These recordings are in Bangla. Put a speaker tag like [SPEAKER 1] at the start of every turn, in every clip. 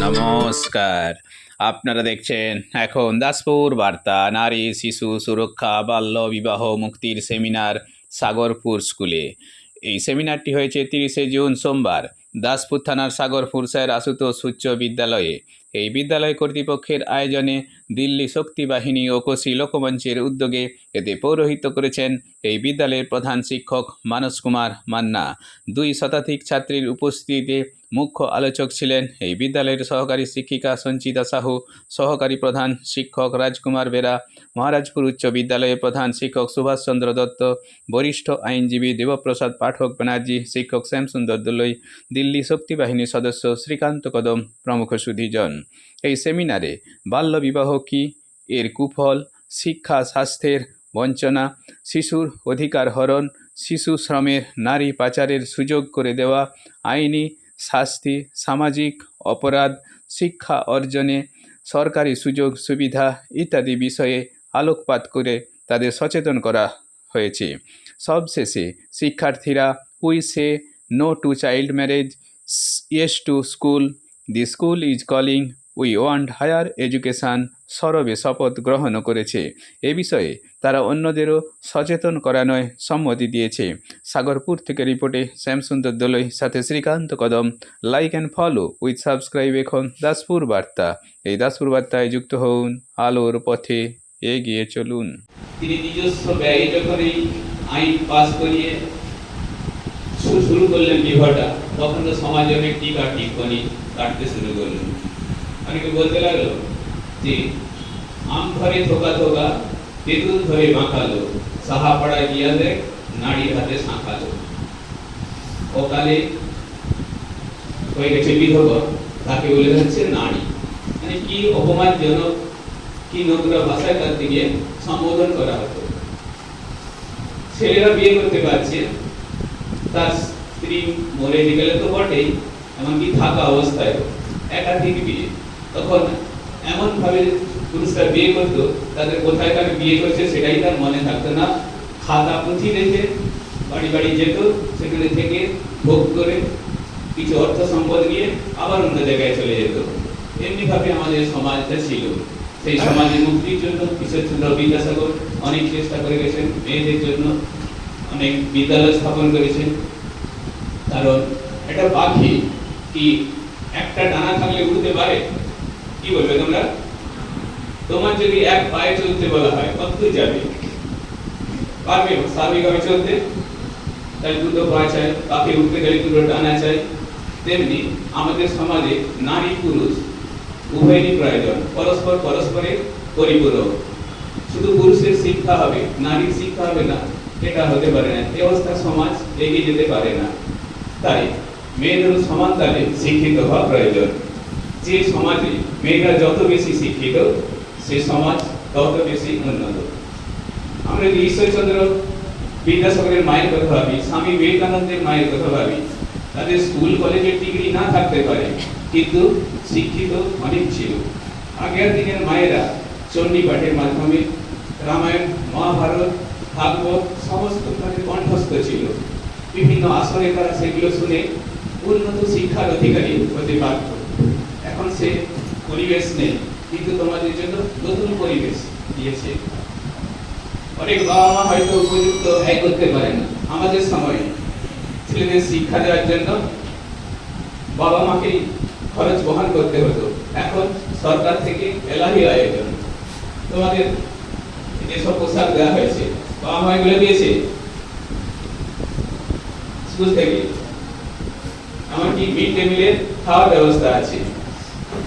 [SPEAKER 1] নমস্কার। আপনারা দেখছেন এখন দাসপুর বার্তা, নারী, শিশু সুরক্ষা, বাল্য বিবাহ মুক্তির সেমিনার সাগরপুর স্কুলে। এই সেমিনারটি হয়েছে তিরিশে জুন সোমবার দাসপুর থানার সাগরপুর স্যার আশুতোষ উচ্চ বিদ্যালয়ে। এই বিদ্যালয় কর্তৃপক্ষের আয়োজনে দিল্লি শক্তি বাহিনী ও কোশি লোকমঞ্চের উদ্যোগে এতে পৌরোহিত্য করেছেন এই বিদ্যালয়ের প্রধান শিক্ষক মানস কুমার মান্না। দুই শতাধিক ছাত্রীর উপস্থিতিতে মুখ্য আলোচক ছিলেন এই বিদ্যালয়ের সহকারী শিক্ষিকা সঞ্চিতা সাহু, সহকারী প্রধান শিক্ষক রাজকুমার বেরা, মহারাজপুর উচ্চ বিদ্যালয়ের প্রধান শিক্ষক সুভাষচন্দ্র দত্ত, বরিষ্ঠ আইনজীবী দেবপ্রসাদ পাঠক ব্যানার্জি, শিক্ষক শ্যামসুন্দর দোলই, দিল্লি শক্তি বাহিনীর সদস্য শ্রীকান্ত কদম প্রমুখ সুধীজন। এই সেমিনারে বাল্যবিবাহ কী এর কুফল, শিক্ষা স্বাস্থ্যের বঞ্চনা, শিশুর অধিকার হরণ, শিশু শ্রমের নারী পাচারের সুযোগ করে দেওয়া, আইনি শাস্তি, সামাজিক অপরাধ, শিক্ষা অর্জনে সরকারি সুযোগ, সুবিধা ইত্যাদি বিষয়ে আলোকপাত করে তাদের সচেতন করা হয়েছে। সবশেষে শিক্ষার্থীরা we say no to child marriage, yes to school, the school is calling, we want higher education, সরবে শপথ গ্রহণ করেছে। এ বিষয়ে অন্যদেরও সচেতন করানোয় সম্মতি দিয়েছে। সাগরপুর থেকে রিপোর্টে শ্যামসুন্দর দোলই, সাথে Srikanta Kadam. Like and follow with subscribe এখন দাসপুর বার্তা। এই দাসপুর বার্তায় যুক্ত হন আলোর পথে এগিয়ে চলুন।
[SPEAKER 2] তিনি নিজস্ব ব্যয় করেই আইন পাস করিয়ে শুরু করলেন বিবাহটা তখন তো সমাজে অনেক টিকা টিপ্পণী কাটতে শুরু করলেন। অনেকে বলতে লাগল? যে, আম ধরে থোকা থোকা তেঁতুল ধরে বাঁকালো। সাহাপাড়া গিয়া দেখ নারীর হাতে শাঁখালো। অকালে হয়ে গেছে বিধবা। তাকে বলে যাচ্ছে নারী মানে কি অপমানজনক, কি নোংরা ভাষায় তার দিকে সম্বোধন করা হতো। ছেলেরা বিয়ে করতে পারছে তার স্ত্রী মরে গেলে তো বটেই, এমনকি থাকা অবস্থায় একাধিক বিয়ে। তখন এমন ভাবে পুরুষরা বিয়ে করতো, তাদের কোথায় তার বিয়ে করছে সেটাই তার মনে থাকতো না। খাতা পুঁথি রেখে বাড়ি বাড়ি যেত, সেখানে থেকে ভোগ করে কিছু অর্থ সম্পদ নিয়ে আবার অন্য জায়গায় চলে যেত। এমনি ভাবে আমাদের সমাজটা ছিল। সেই সমাজের মুক্তির জন্য ঈশ্বরচন্দ্র বিদ্যাসাগর অনেক চেষ্টা করে গেছেন, মেয়েদের জন্য অনেক বিদ্যালয় স্থাপন করেছেন। কারণ একটা পাখি কি একটা ডানা থাকলে উঠতে পারে? কি বলবে তোমরা? তোমার যদি এক পায়ে চলতে বলা হয় কত যাবে? পারবে স্বাভাবিকভাবে চলতে? তাই দুটো পা চাই পাখি উঠতে গেলে দুটো ডানা চাই। তেমনি আমাদের সমাজে নারী পুরুষ উভয়েরই প্রয়োজন, পরস্পর পরস্পরের পরিপূরক। শুধু পুরুষের শিক্ষা হবে, নারীর শিক্ষা হবে না, এটা হতে পারে না। এই অবস্থা সমাজ এগিয়ে যেতে পারে না। তাই মেয়েদেরও সমান তালে শিক্ষিত হওয়া প্রয়োজন। যে সমাজে মেয়েরা যত বেশি শিক্ষিত, সে সমাজ তত বেশি উন্নত। আমরা যদি ঈশ্বরচন্দ্র বিদ্যাসাগরের মায়ের কথা ভাবি, স্বামী বিবেকানন্দের মায়ের কথা ভাবি, তাদের স্কুল কলেজের ডিগ্রি না থাকতে পারে, কিন্তু শিক্ষিত অনেক ছিল। আগের দিনের মায়েরা চণ্ডী পাঠের মাধ্যমে রামায়ণ, মহাভারত, ভাগবত সমস্ত তাদের কণ্ঠস্থ ছিল। বিভিন্ন আসরে তারা সেগুলো শুনে উন্নত শিক্ষার অধিকারী হতে পারত। এখন সে পরিবেশ নেই, কিন্তু তোমাদের জন্য নতুন পরিবেশ দিয়েছে। অনেক বাবা মা হয়তো উপযুক্ত ব্যয় করতে পারে না আমাদের সময়। ছেলেদের শিক্ষা দেওয়ার জন্য বাবা মাকেই খরচ বহন করতে হতো। এখন সরকার থেকে এলাহি আয়োজন। তোমাদের যেসব পোশাক দেওয়া হয়েছে। বাবা মা এগুলো দিয়েছে। স্কুল থেকে। এমনকি মিড ডে মিলের খাওয়ার ব্যবস্থা আছে।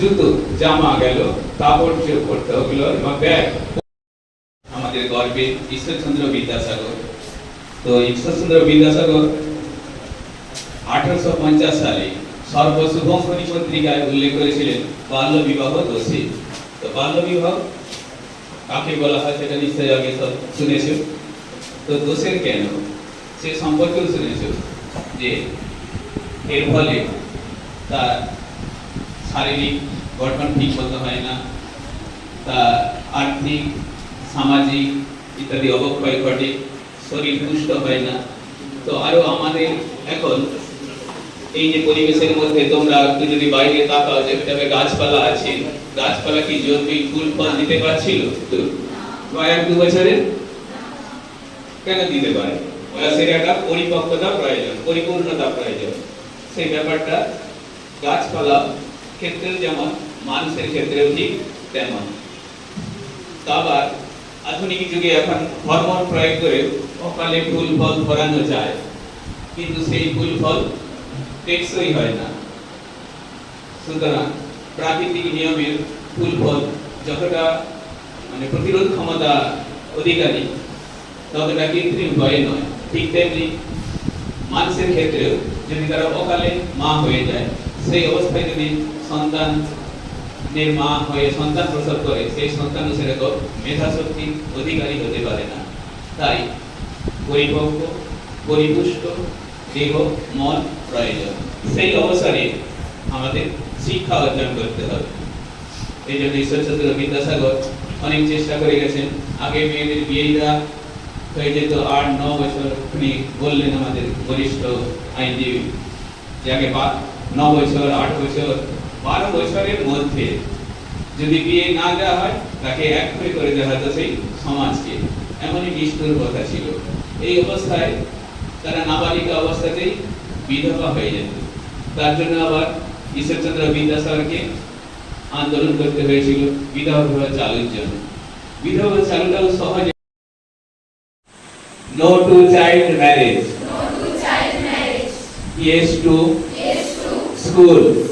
[SPEAKER 2] জুতো জামা গেল কাপড় যে পড়তে ওগুলো এবং ব্যাগ। আমাদের গর্বে ঈশ্বরচন্দ্র বিদ্যাসাগর। তো ঈশ্বরচন্দ্র বিদ্যাসাগর আঠারোশো পঞ্চাশ সালে সর্বশুভঙ্করী পত্রিকায় উল্লেখ করেছিলেন বাল্য বিবাহ দোষী। তো বাল্য বিবাহ কাকে বলা হয় সেটা নিশ্চয়ই আগে সব শুনেছ? তো দোষের কেন? সে সম্পর্কেও শুনেছ যে এর ফলে তার শারীরিক গঠন ঠিক মতো হয় না তার আর্থিক, সামাজিক ইত্যাদি অবক্ষয় ঘটে, শরীর পুষ্ট হয় না। তো আরও আমাদের এখন এই যে পরিবেশের মধ্যে তোমরা যদি বাইরে তাকাও যে গাছপালা আছে, গাছপালা কি জমি ফুল ফল দিতে পারছিল? তো কয়েক দু বছরে কেন দিতে পারে? গাছের একটা পরিপক্কতা প্রয়োজন, পরিপূর্ণতা প্রয়োজন। সেই ব্যাপারটা গাছপালা ক্ষেত্রেও যেমন, মানুষের ক্ষেত্রেও ঠিক তেমন। আবার আধুনিক যুগে এখন হরমোন প্রয়োগ করে অকালে ফুল ফল ফলানো যায়, কিন্তু সেই ফুল ফল টেকসই হয় না। সুতরাং প্রাকৃতিক নিয়মের ফুল ফল যতটা মানে প্রতিরোধ ক্ষমতা অধিকারী, ততটা কৃত্রিম ভয়ে নয়। ঠিক তেমনি মানুষের ক্ষেত্রেও যদি তারা অকালে মা হয়ে যায়, সেই অবস্থায় যদি সন্তান মা হয়ে সন্তান প্রসব করে, সেই সন্তান সেরকম মেধা শক্তি অধিকারী হতে পারে না। তাই পরিপক্ক, পরিপুষ্ট, দেহ, মন প্রয়োজন। সেই অবসরে আমাদের শিক্ষা অর্জন করতে হবে। এই জন্য ঈশ্বরচন্দ্র বিদ্যাসাগর অনেক চেষ্টা করে গেছেন। আগে মেয়েদের বিয়ে দেওয়া হয়ে যেত, আট, ন বছর উনি বললেন আমাদের বরিষ্ঠ আইনজীবী যাকে বা ন বছর, আট বছর বারো বছরের মধ্যে যদি বিয়ে না দেওয়া হয় তাকে এক করে করে দেওয়া হতো সেই সমাজকে। এমনই নিষ্ঠুর কথা ছিল। এই অবস্থায় তারা নাবালিকা অবস্থাতেই বিধবা হয়ে যেত। তার জন্য আবার ঈশ্বরচন্দ্র বিদ্যাসাগরকে আন্দোলন করতে হয়েছিল বিধবা চালুর জন্য। বিধবা চালুটাও সহজে no to child marriage yes to school.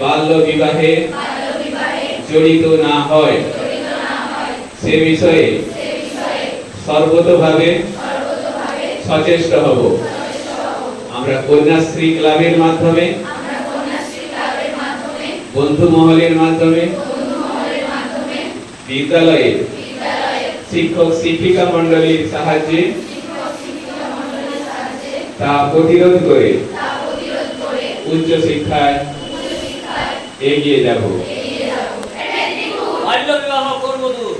[SPEAKER 2] বাল্য বিবাহে জড়িত না হয়। সে বিষয়ে সর্বতভাবে সচেষ্ট হব। আমরা কন্যাশ্রী ক্লাবের মাধ্যমে, বন্ধু মহলের মাধ্যমে, বিদ্যালয়ে শিক্ষক শিক্ষিকা মন্ডলীর সাহায্যে তা প্রতিরোধ করে উচ্চ শিক্ষায় এগিয়ে যাব
[SPEAKER 3] বাল্য বিবাহ করব দূর।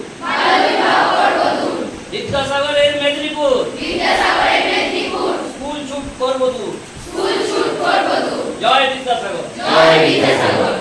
[SPEAKER 3] বিদ্যাসাগরের মেদিনীপুর। স্কুল ছুট করব দূর। জয় বিদ্যাসাগর।
[SPEAKER 4] জয় বিদ্যাসাগর।